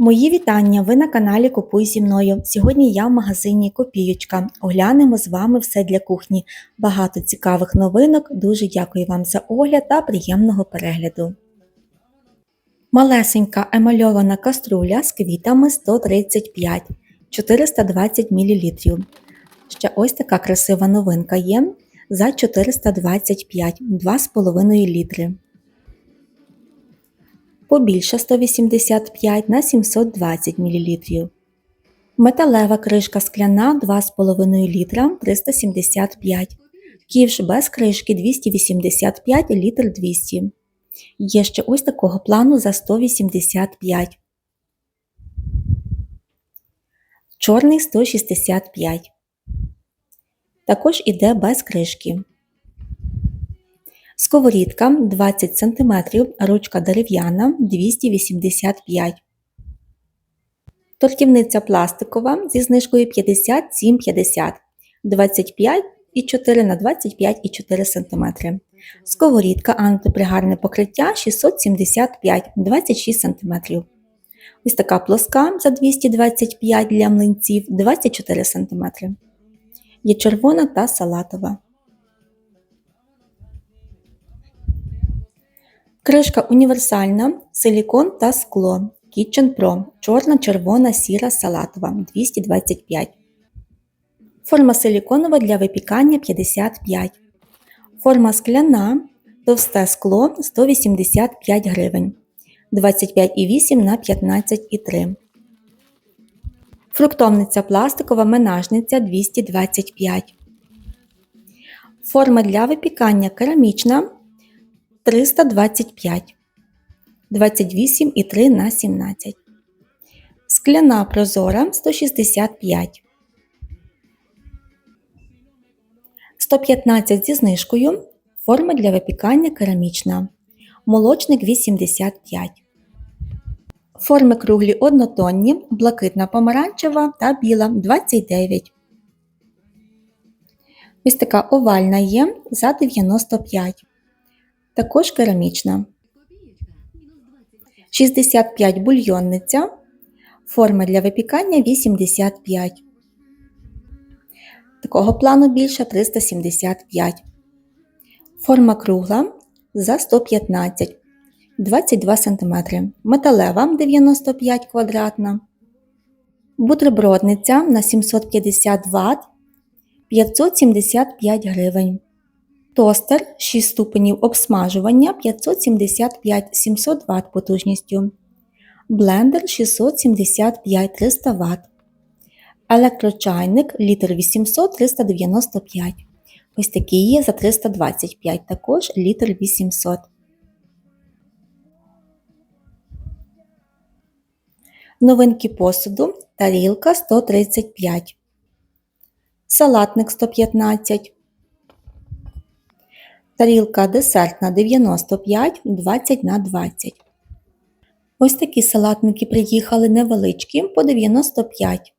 Мої вітання! Ви на каналі Купуй зі мною. Сьогодні я в магазині Копіючка. Оглянемо з вами все для кухні. Багато цікавих новинок. Дуже дякую вам за огляд та приємного перегляду. Малесенька емальована каструля з квітами 135 420 мл. Ще ось така красива новинка є за 425 2,5 літри побільше 185 на 720 мл. Металева кришка скляна 2,5 літра 375 Ківш без кришки 285 літр 200 Є ще ось такого плану за 185 Чорний 165 Також іде без кришки. Сковорідка 20 см, ручка дерев'яна 285 Тортівниця пластикова зі знижкою 57,50 25,4 на 25,4 см. Сковорідка антипригарне покриття 675 26 см. Ось така плоска за 225 для млинців 24 см. Є червона та салатова. Кришка універсальна, силікон та скло. Kitchen Pro. Чорна, червона, сіра, салатова 225. Форма силіконова для випікання 55. Форма скляна. Товсте скло 185 гривень. 25,8 на 15,3. Фруктовниця пластикова менажниця 225. Форма для випікання керамічна 325, 28,3 на 17. Скляна прозора 165. 115 зі знижкою. Форма для випікання керамічна. Молочник 85. Форми круглі однотонні, блакитна помаранчева та біла 29. Ось така овальна є за 95 також керамічна. 65 бульйонниця. Форма для випікання 85. Такого плану більше 375. Форма кругла за 115 22 см. Металева 95 квадратна. Бутербродниця на 750 Вт 575 гривень. Тостер 6 ступенів обсмажування 575-700 Вт потужністю. Блендер 675 300 Вт. Електрочайник літр 800 395 Ось такий є за 325, також літр 800. Новинки посуду. Тарілка 135. Салатник 115. Тарілка десертна 95 20 на 20. Ось такі салатники приїхали невеличкі по 95.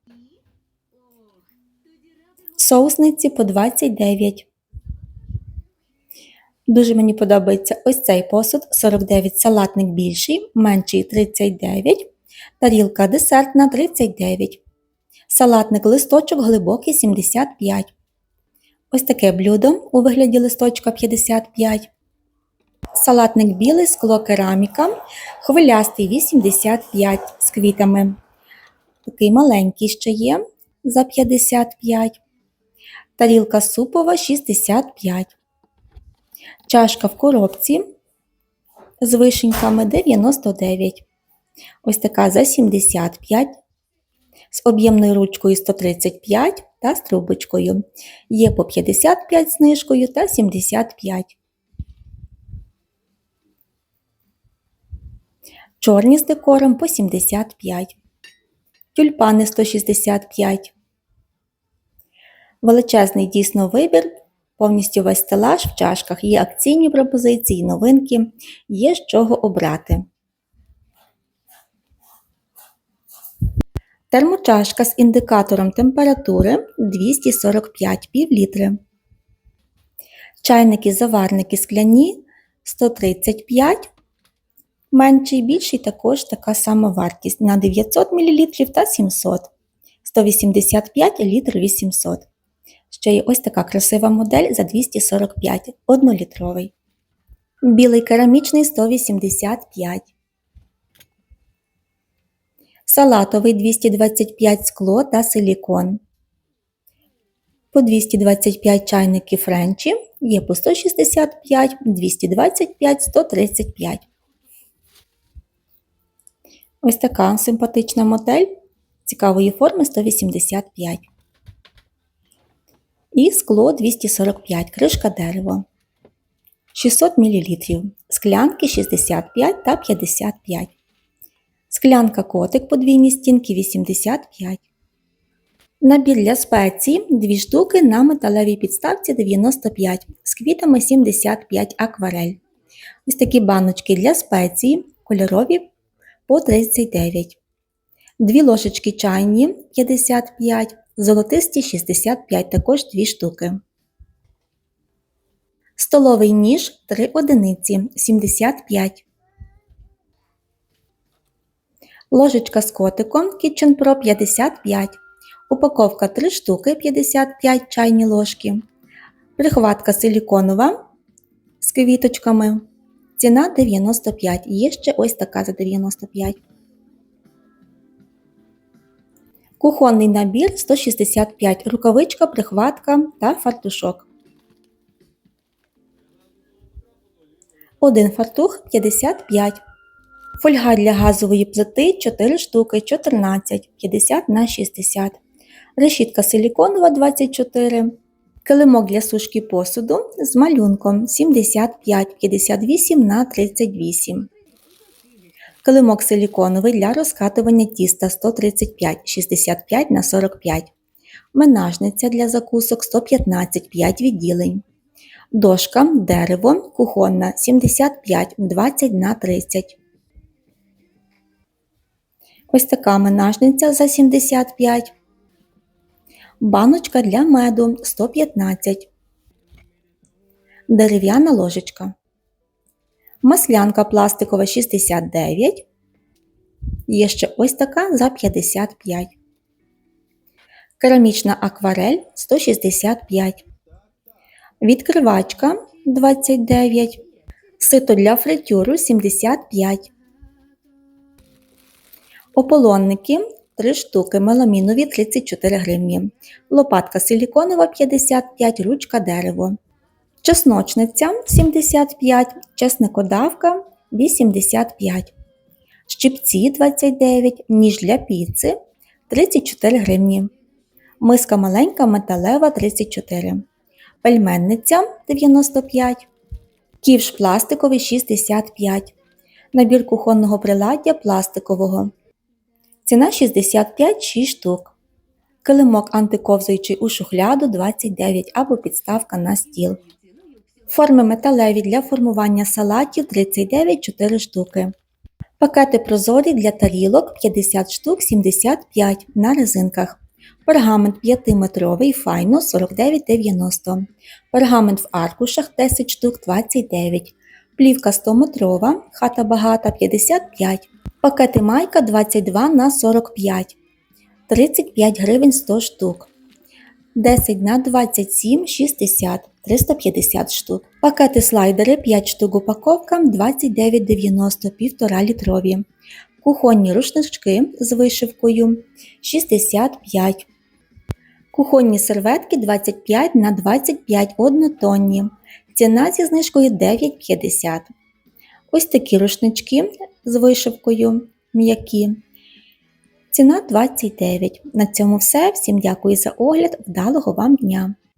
Соусниці по 29. Дуже мені подобається ось цей посуд 49 салатник більший, менший 39. Тарілка десертна 39. Салатник листочок глибокий 75. Ось таке блюдо у вигляді листочка 55. Салатник білий, скло кераміка, хвилястий 85 з квітами. Такий маленький ще є за 55. Тарілка супова 65. Чашка в коробці з вишеньками 99. Ось така за 75. З об'ємною ручкою 135 та з трубочкою. Є по 55 знижкою та 75. Чорні з декором по 75. Тюльпани 165. Величезний дійсно вибір. Повністю весь стелаж в чашках. Є акційні пропозиції, новинки, є з чого обрати. Термочашка з індикатором температури 245 півлітри. Чайники заварники скляні 135 Менший, більший також така сама вартість на 900 мл та 700 185 літр 800. Ще є ось така красива модель за 245 1-літровий. Білий керамічний 185. Салатовий 225 скло та силікон. По 225 чайники френчі є по 165, 225, 135. Ось така симпатична модель цікавої форми 185. І скло 245, кришка дерево. 600 мл. Склянки 65 та 55. Склянка котик подвійні стінки 85. Набір для спецій 2 штуки на металевій підставці 95 з квітами 75 акварель. Ось такі баночки для спецій кольорові по 39. Дві ложечки чайні 55, золотисті 65, також 2 штуки. Столовий ніж 3 одиниці 75. Ложечка з котиком Kitchen Pro 55. Упаковка 3 штуки 55 чайні ложки. Прихватка силіконова з квіточками. Ціна 95. Є ще ось така за 95. Кухонний набір 165. Рукавичка, прихватка та фартушок. Один фартух 55. Фольга для газової плити 4 штуки 14 50 на 60. Решітка силіконова 24. Килимок для сушки посуду з малюнком 75 58 на 38. Килимок силіконовий для розкатування тіста 135 65 на 45. Менажниця для закусок 115 5 відділень. Дошка дерево кухонна 75 20 на 30. Ось така менажниця за 75. Баночка для меду 115. Дерев'яна ложечка. Маслянка пластикова 69. Є ще ось така за 55. Керамічна акварель 165. Відкривачка 29. Сито для фритюру 75. Ополонники 3 штуки, меламінові 34 гривні. Лопатка силіконова 55, ручка дерево. Чесночниця 75, чесникодавка 85. Щипці 29, ніж для піци 34 гривні. Миска маленька металева 34. Пельменниця 95. Ківш пластиковий 65. Набір кухонного приладдя пластикового. Ціна 65 6 штук. Килимок антиковзуючий у шухляду 29 або підставка на стіл. Форми металеві для формування салатів 39 4 штуки. Пакети прозорі для тарілок 50 штук 75 на резинках. Пергамент 5-метровий файно 49,90. Пергамент в аркушах 10 штук 29. Плівка 100-метрова, хата багата 55. Пакети майка 22 на 45. 35 гривень 100 штук. 10 на 27 60 350 штук. Пакети слайдери 5 штук упаковка 29,90 1,5 літрові. Кухонні рушнички з вишивкою 65. Кухонні серветки 25 на 25 однотонні. Ціна зі знижкою 9,50. Ось такі рушнички з вишивкою м'які. Ціна 29. На цьому все. Всім дякую за огляд. Вдалого вам дня!